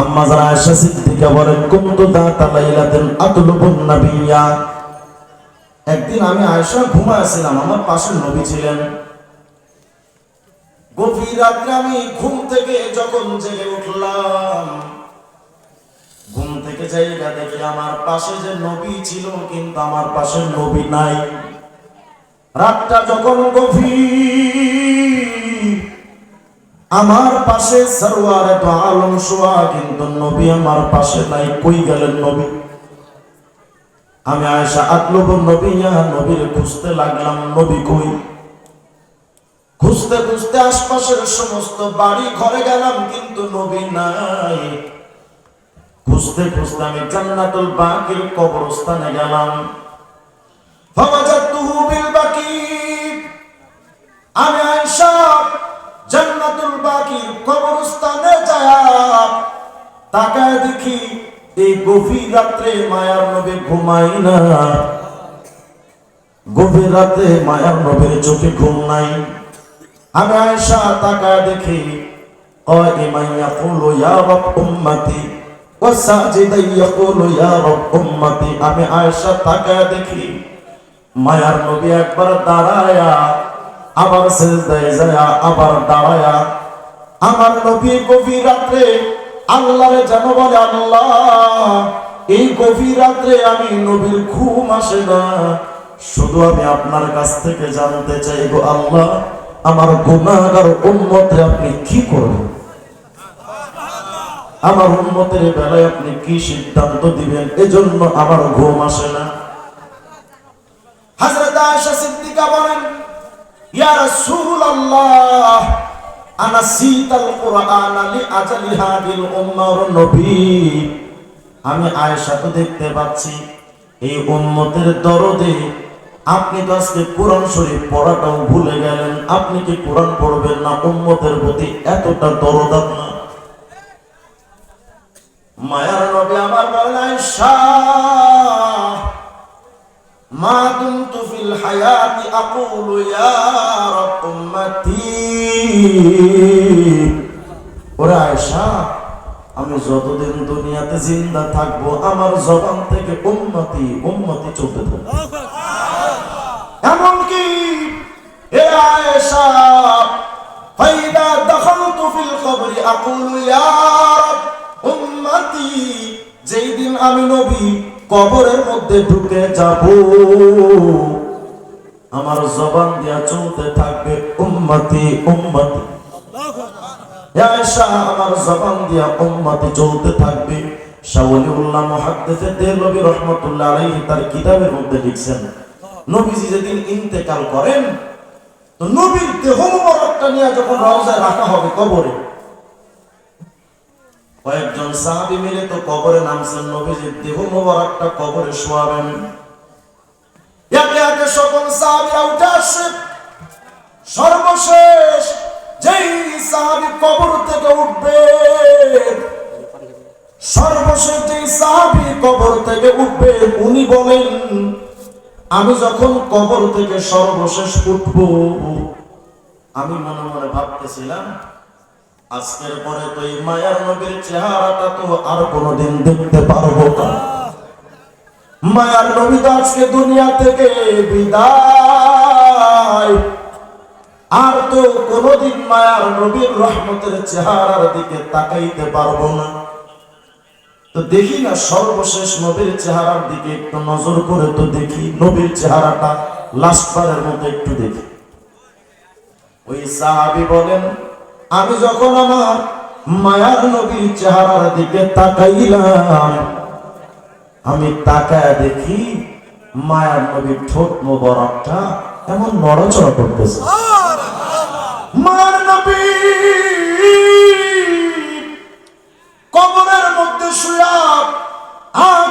আম্মা যারা সিদ্দিকা বলেন আতলুবুন একদিন আমি আমার পাশে নবী ছিলেন। গভীর রাত্রে আমি ঘুম থেকে যখন জেগে উঠলাম, ঘুম থেকে জায়গা দেখে আমার পাশে যে নবী ছিল, কিন্তু আমার পাশে নবী নাই। রাতটা যখন গভীর আমার পাশে সরওয়ারে তো আলম শোয়া কিন্তু নবী আমার পাশে নাই। কই গেলেন নবী? আমি আয়েশা, আতলব নবী নবীর খুঁজতে লাগলাম। নবী কই? খুঁজতে খুঁজতে আশপাশের সমস্ত বাড়ি ঘরে গেলাম, কিন্তু নবী নাই। খুঁজতে খুঁজতে আমি জান্নাতুল বাকির কবরস্থানে গেলাম। ফাওয়াজাতুহু বিল বাকি আমি আয়েশা জান্নাতুল বাকির কবরস্থানে যায় তাকায় দেখি এই গভীর রাত্রে মায়ার নবী ঘুমাই না গভীর রাতে মায়ার নবীর চোখে ঘুম নাই আমি আয়েশা তাকায় দেখি قائما يقول يا رب أمتي وساجدا يقول يا رب أمتي আমি আয়েশা তাকায় দেখি মায়ার নবী একবার দাঁড়ায়া আবার সেজদায় যায় আবার দাঁড়ায়া। আমার নবী গভীর রাত্রে আল্লাহরে যেন বলে, আল্লাহ, এই গভীর রাত্রে আমি নবীর ঘুম আসে না। শুধু আমি আপনার কাছ থেকে জানতে চাই গো আল্লাহ, আমার গুণাগার উন্মতে আপনি কি করবেন? আমার উন্মতের বেলায় আপনি কি সিদ্ধান্ত দিবেন? এজন্য আমার ঘুম আসে না। হযরত আয়েশা সিদ্দিকা বলেন ইয়া রাসূলুল্লাহ আনা কুরআন লি আজলি হাদিল উম্মার নবী। আমি আয়েশা তো দেখতে পাচ্ছি, এই উম্মতের দরদে আপনি তো আজকে কোরআন শরীফ পড়াটাও ভুলে গেলেন। আপনি কি কোরআন পড়বেন না? উম্মতের প্রতি এতটা দরদ আপনার। মায়ার নবী আমার বলেন, আয়েশা! মা দুমতু ফিল হায়াতি আকুলু ইয়া রাব উম্মতি ওরে আয়েশা আমি যতদিন দুনিয়াতে জিন্দা থাকব আমার জবান থেকে উন্নতি উন্নতি চলতে থাকবে। এমনকি এ আয়েশা ফাইদা দখলতু ফিল কবরি আকুলু ইয়া রাব উম্মতি যেই দিন আমি নবী কবরের মধ্যে ঢুকে যাব। আমার জবান দিয়া চলতে থাকবে উম্মতি উম্মতি। আমার জবান দিয়া উম্মতি চলতে থাকবে। মধ্যে লিখছেন, নবীজি যেদিন ইন্তেকাল করেন নিয়ে যখন রাখা হবে কবরে কয়েকজন সাহাবী মিলে তো কবরে নামছেন নবীজির দেহ মোবারকটা কবরে শোয়াবেন। একে একে সকল সাহাবীরা উঠে আসছে সর্বশেষ যেই সাহাবী কবর থেকে উঠবে, সর্বশেষ যেই সাহাবী কবর থেকে উঠবে, উনি বলেন, আমি যখন কবর থেকে সর্বশেষ উঠব, আমি মনে মনে ভাবতেছিলাম আজকের পরে তো এই মায়ার নবীর চেহারাটা তো আর কোনোদিন দেখতে পারব না। মায়ার নবী তো আজকে দুনিয়া থেকে বিদায়। আর তো কোনোদিন মায়ার নবীর রহমতের চেহারার দিকে তাকাইতে পারব না। তো দেখি না সর্বশেষ নবীর চেহারার দিকে একটু নজর করে তো দেখি, নবীর চেহারাটা লাস্টবারের মতো একটু দেখি। ওই সাহাবি বলেন আমি যখন আমার মায়ার নবীর চেহারার দিকে তাকাইলাম, আমি তাকায় দেখি মায়ার নবীর ঠোঁট মোবারকটা এমন নড়াচড়া করতেছে। মায়ার নবী কবরের মধ্যে শুয়া আখির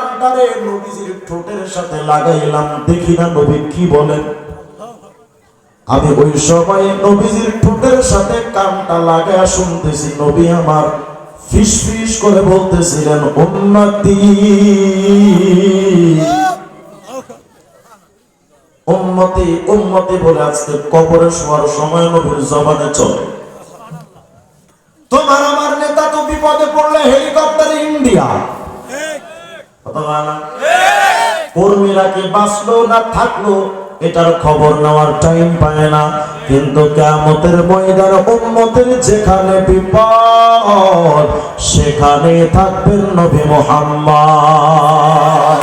আমার নবীজির ঠোঁটের সাথে লাগাইলাম। দেখি না নবী কি বলেন। আমি ওই নবীজির ঠোঁটের সাথে কানটা লাগায় শুনতেছি, নবী আমার ফিস ফিস করে বলতেছিলেন, উন্নতি উম্মতি উম্মতি বলে আজকে কবরে শোয়ার সময় নবীর জবানে চলে। তোমার আমার নেতা তো বিপদে পড়লে হেলিকপ্টারে ইন্ডিয়া। বাঁচলো না থাকল, এটার খবর নেওয়ার টাইম পায় না। কিন্তু কেমতের যেখানে বিপদ, সেখানে থাকবেন নবী মোহাম্মদ।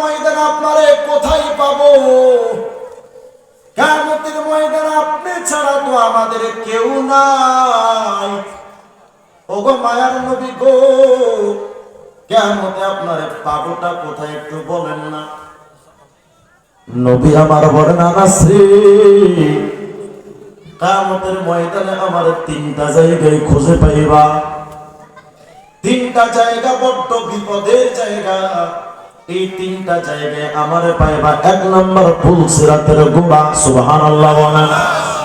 ময়দানে আপনারে কোথায় পাবো? কিয়ামতের ময়দানে ছাড়া তো আমাদের কেউ নাই। ওগো মায়ার নবী গো, কিয়ামতে আপনারে পাবোটা কোথায় একটু বলেন না। নবী আমার বলেন আনাস কামতের ময়দানে আমার তিনটা জায়গায় খুঁজে পাইবা। তিনটা জায়গা বড্ড বিপদের জায়গা। এই তিনটা জায়গায় আমারে পাইবা এক নম্বর ফুল সিরাতের গোড়া সুবহান আল্লাহ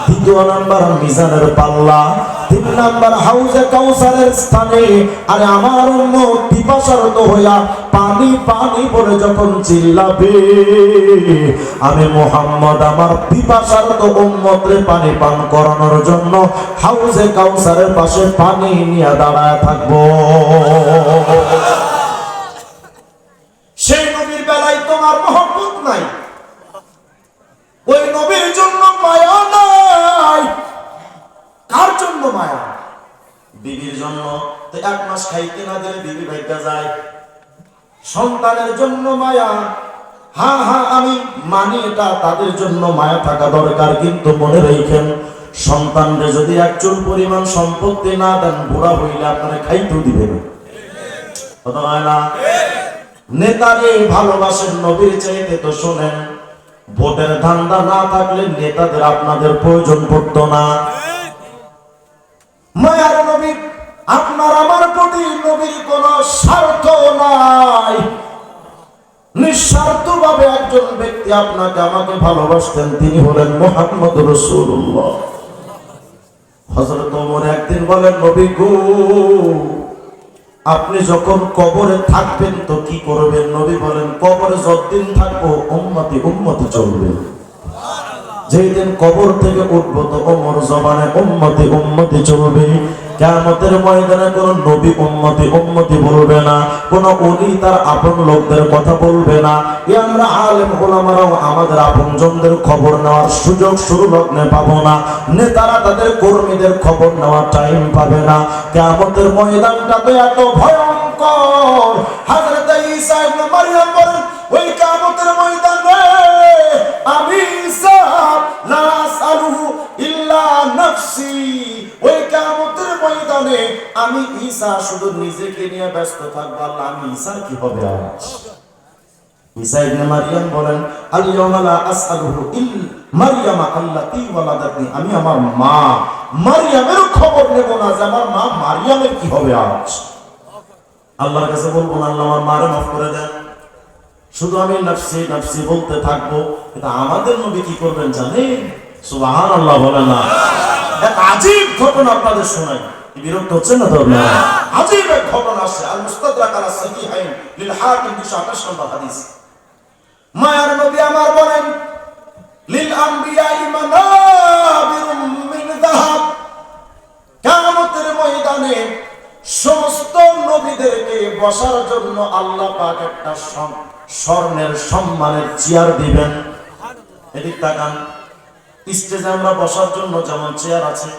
দ্বিতীয় নাম্বার মিজানের পাল্লা, তিন নাম্বার হাউজে কাউসারের স্থানে, আরে আমার উম্মত পিপাসারত হইয়া পানি পানি বলে যখন চিল্লাবে আমি মোহাম্মদ, আমার পিপাসারত উম্মতরে পানি পান করানোর জন্য হাউজে কাউসারের পাশে পানি নিয়ে দাঁড়ায় থাকব সেই নবীর বেলায় তোমার মহব্বত নাই ওই নবীর জন্য মায়া নাই কার জন্য মায়া বিবির জন্য তো এক মাস খাইতে না দিলে বিবি ভাইটা যায় সন্তানের জন্য মায়া। হ্যাঁ হ্যাঁ আমি মানি এটা, তাদের জন্য মায়া থাকা দরকার, কিন্তু মনে রেখেন সন্তানরে যদি একচুল পরিমাণ সম্পত্তি না দেন, বুড়া হইলে আপনারা খাইতেও হয় না? নেতারে ভালোবাসেন, নবীর চাইতে তো শোনেন, ভোটের ধান্দা না থাকলে নেতাদের আপনাদের প্রয়োজন পড়তো না। মায়ার নবী আপনার আমার প্রতি নবীর কোন স্বার্থ নাই। নিঃস্বার্থ ভাবে একজন ব্যক্তি আপনাকে আমাকে ভালোবাসতেন, তিনি হলেন মোহাম্মদ রসুল্লাহ। হজরত ওমর একদিন বলেন, নবী গো, আপনি যখন কবরে থাকবেন তো কি করবেন? নবী বলেন, কবরে যতদিন থাকব, উম্মতি উম্মতি চলবে। যেই দিন কবর থেকে উঠবো তো ওমর জবানে, উম্মতি উম্মতি চলবে। কেয়ামতের ময়দানে কোন নবী উম্মতি উম্মতি বলবে না, কোন অলি তার আপন লোকদের কথা বলবে না। এ আমরা আলেম ওলামারাও আমাদের আপনজনদের খবর নেওয়ার সুযোগ শুরু লগ্নে পাবো না, নেতারা তাদের কর্মীদের খবর নেওয়ার টাইম পাবে না। কেয়ামতের ময়দানটা তো এত ভয়ঙ্কর। হাজরত ঈসা ইবনে মারইয়াম বলেন, ওই কিয়ামতের ময়দানে আমি আমি ঈসা শুধু নিজেকে নিয়ে ব্যস্ত থাকব, আল্লাহ, আমি ঈসার কি হবে আজ? ঈসা ইবনে মারইয়াম বলেন, আল ইয়াওমা লা আসআলুহু ইল মারইয়ামা আল্লাতী ওয়ালাদাতনি। আমি আমার মা মারইয়ামের খবর নেব না যে আমার মা মারইয়ামের কি হবে আজ? আল্লাহর কাছে বলব না, আল্লাহ, আমার মারে মাফ করে দেন। শুধু আমি নফসি নফসি বলতে থাকব কিন্তু আমাদের নবী কি করবেন জানেন? সুবাহান আল্লাহ বলে না। এক আজীব ঘটনা আপনাদের শোনাই। কি বিরক্ত হচ্ছেন না তো আপনারা? আজীব এক ঘটনা আসছে আল মুস্তাদরাক আলা সাহিহাইন লিল হাকিম 228 নম্বর হাদিস। মায়ার নবী আমার বলেন লিল আম্বিয়া মানাবিরুম মিন যাহাব। কিয়ামতের ময়দানে সমস্ত নবীদেরকে বসার জন্য আল্লাহ পাক একটা স্বর্ণের সম্মানের চেয়ার দিবেন। এদিক তাকান। স্টেজে আমরা বসার জন্য যেমন চেয়ার আছে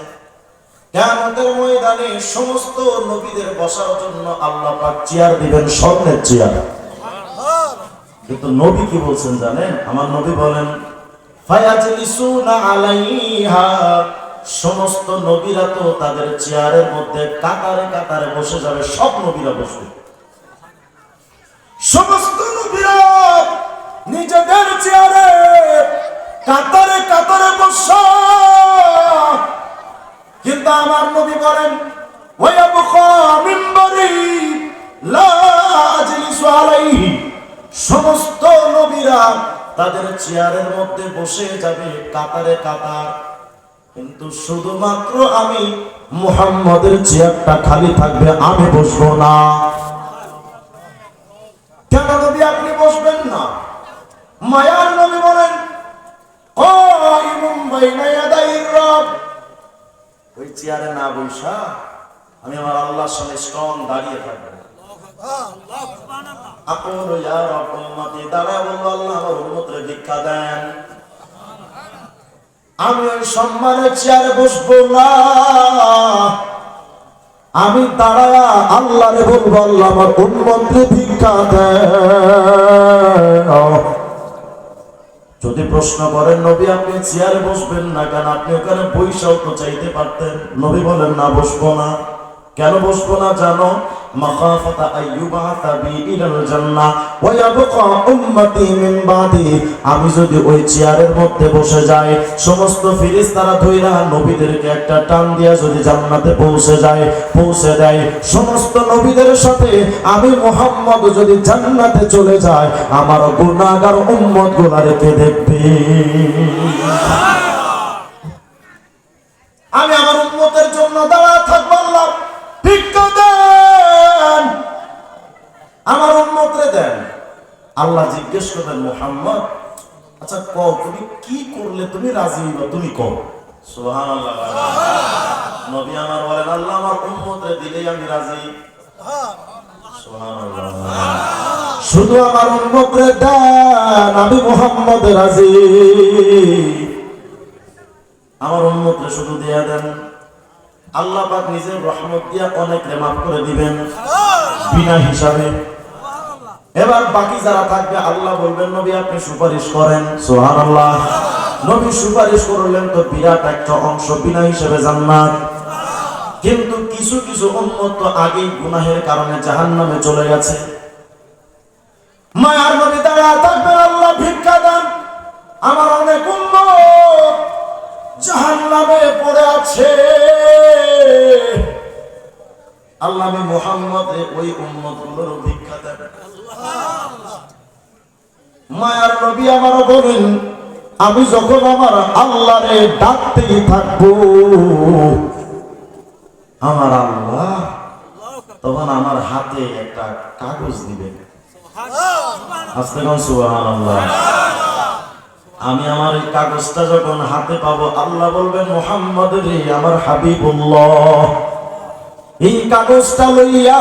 সমস্ত নবীদের বসার জন্য আল্লাহ চেয়ার দিবেন চেয়ার কিন্তু নবী কি বলছেন জানেন? আমার নবী বলেন সমস্ত নবীরা তো তাদের চেয়ারের মধ্যে কাতারে কাতারে বসে যাবে, সব নবীরা বসবে। সমস্ত নবীরা নিজেদের চেয়ারে কাতারে কাতারে বসা। কিন্তু আমার নবী বলেন সমস্ত নবীরা তাদের চেয়ারের মধ্যে বসে যাবে কাতারে কাতার। কিন্তু শুধুমাত্র আমি মুহাম্মদের চেয়ারটা খালি থাকবে, আমি বসবো না। কেন নবী আপনি বসবেন না? মায়ার নবী বলেন ও ইমুম্বাই রব। ওই চেয়ারে না বৈশা আমি আমার আল্লাহর সামনে স্ট্রং দাঁড়িয়ে থাকব। উম্মতি দাঁড়ায় আল্লাহ ভিক্ষা দেন। আমি সম্মানের চেয়ারে বসবো আমি বলব, আল্লাহ আমার উন্মন্ত্রে ভিক্ষা দেন। যদি প্রশ্ন করেন, নবী, আপনি চেয়ারে বসবেন না কেন? আপনি ওখানে পয়সাও তো চাইতে পারতেন। নবী বলেন, না, বসবো না। কেন বসবো না জানো? মাখাফাতা আইয়ুবাতা বি ইলাল জান্নাহ ওয়া ইয়াবকা উম্মতি মিন বাদি। আমি যদি ওই চেয়ারের মধ্যে বসে যাই সমস্ত ফেরেশতারা ধইরা নবীদেরকে একটা টান দিয়া যদি জান্নাতে পৌঁছে যায় পৌঁছে দেয়। সমস্ত নবীদের সাথে আমি মোহাম্মদ যদি জান্নাতে চলে যায় আমার গুনাহগার উম্মতগুলা রেখে দেখবে? আমি আমার উম্মতের জন্য দাঁড়া আল্লাহ জিজ্ঞেস করবেন, মোহাম্মদ আচ্ছা কও, তুমি কি করলে তুমি রাজি হইবা? তুমি কও। নবী আমার দিলেই আমি শুধু আমার উন্মতরে শুধু দিয়া দেন। আল্লাহ নিজের রহমত দিয়া অনেক মাফ করে দিবেন। বিনা হিসাবে। এবার বাকি যারা থাকবে, আল্লাহ বলবেন, নবী, আপনি সুপারিশ করেন। সোহান আল্লাহ নবী সুপারিশ করলেন তো বিরাট একটা অংশ বিনা হিসাবে জান্নাত। কিন্তু কিছু কিছু উন্মত আগেই গুনাহের কারণে জাহান্নামে চলে গেছে। মায়ার নবী দাঁড়া থাকবেন, আল্লাহ ভিক্ষা দেন। আমার অনেক উন্মত জাহান্নামে পড়ে আছে। আল্লাহ মোহাম্মদ ওই উম্মতগুলোর ভিক্ষা দেন। মায়ার নবী আমার বলেন, আমি যখন আমার আল্লাহরে ডাকতেই থাকব, আমার আল্লাহ তখন আমার হাতে একটা কাগজ দিবেন আমি আমার এই কাগজটা যখন হাতে পাবো, আল্লাহ বলবেন, মোহাম্মদ রে, আমার হাবিবুল্লাহ। এই কাগজটা লইয়া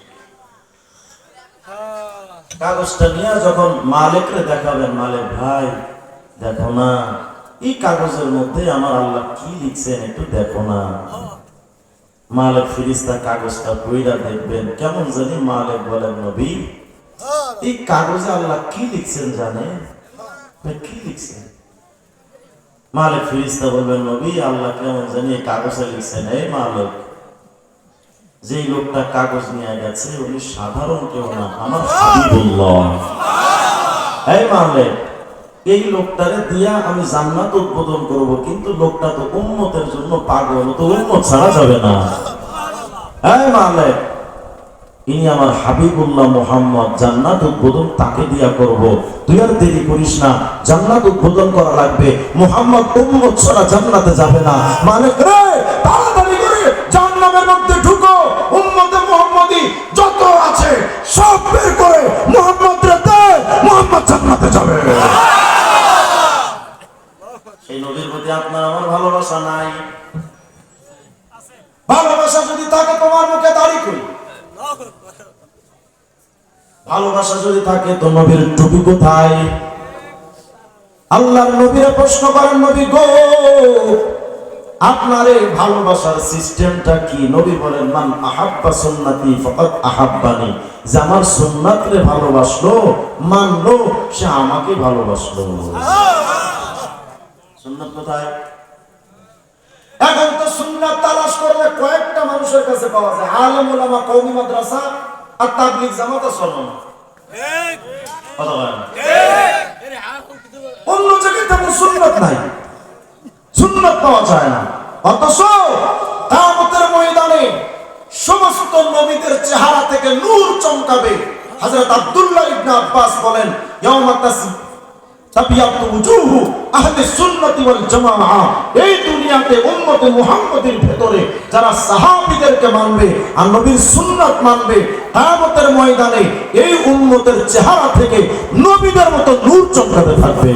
কাগজটা নিয়ে যখন মালিকরে দেখাবেন, মালিক, ভাই, দেখো না, এই কাগজের মধ্যে আমার আল্লাহ কি লিখছেন একটু দেখো না। মালিক ফিরিস্তা কাগজটা বইরা দেখবেন, কেমন জানি মালিক বলেন, নবী, এই কাগজে আল্লাহ কি লিখছেন জানে? কি লিখছেন? মালিক ফিরিস্তা বলবেন, নবী, আল্লাহ কেমন জানি কাগজে লিখছেন, এই মালিক। যেই লোকটা কাগজ নিয়ে গেছে, উনি সাধারণ কেউ না, আমার হাবিবুল্লাহ। এই মালিক এই লোকটারে দিয়া আমি জান্নাত উদ্বোধন করব, কিন্তু লোকটা তো উম্মতের জন্য পাগল তো উম্মত ছাড়া যাবে না। ইনি আমার হাবিবুল্লাহ মোহাম্মদ, জান্নাত উদ্বোধন তাকে দিয়া করব। তুই আর দেরি করিস না, জান্নাত উদ্বোধন করা লাগবে। মোহাম্মদ উম্মত ছাড়া জান্নাতে যাবে না। রে, তাড়াতাড়ি করে মধ্যে জান্নাতে যাবে। সেই নবীর প্রতি আপনার আমার ভালোবাসা নাই। ভালোবাসা যদি থাকে তোমার মুখে দাঁড়ি করি ভালোবাসা যদি থাকে তো নবীর টুপি কোথায়? আল্লাহ নবীরা প্রশ্ন করেন নবী গো আপনার এই ভালোবাসার সিস্টেমটা কি? নবী বলেন মান আহাব্বা সুন্নাতি ফাকাত আহাব্বানি। যে আমার সুন্নাতরে ভালোবাসলো মানলো সে আমাকে ভালোবাসলো। সুন্নাত কোথায়? এখন তো সুন্নাত তালাশ করলে কয়েকটা মানুষের কাছে পাওয়া যায়। আলম ওলামা কওমি মাদ্রাসা আর তাবলিগ জামাত আর সরমনা কথা বলেন। না। অন্য জায়গায় তেমন সুন্নত নাই। সুন্নত পাওয়া যায় না। অথচ কামতের ময়দানে সমস্ত নবীদের চেহারা থেকে নূর চমকাবে। হযরত আব্দুল্লাহ ইবনে আব্বাস বলেন, ইয়াউমা তাবিয়াতু উজুহু আহলে সুন্নতি ওয়াল জামাআহ এই দুনিয়াতে উম্মতে মুহাম্মাদের ভেতরে যারা সাহাবীদেরকে মানবে আর নবীর সুন্নাত মানবে, কিয়ামতের ময়দানে এই উম্মতের চেহারা থেকে নবীদের মতো নূর চমকাতে থাকবে।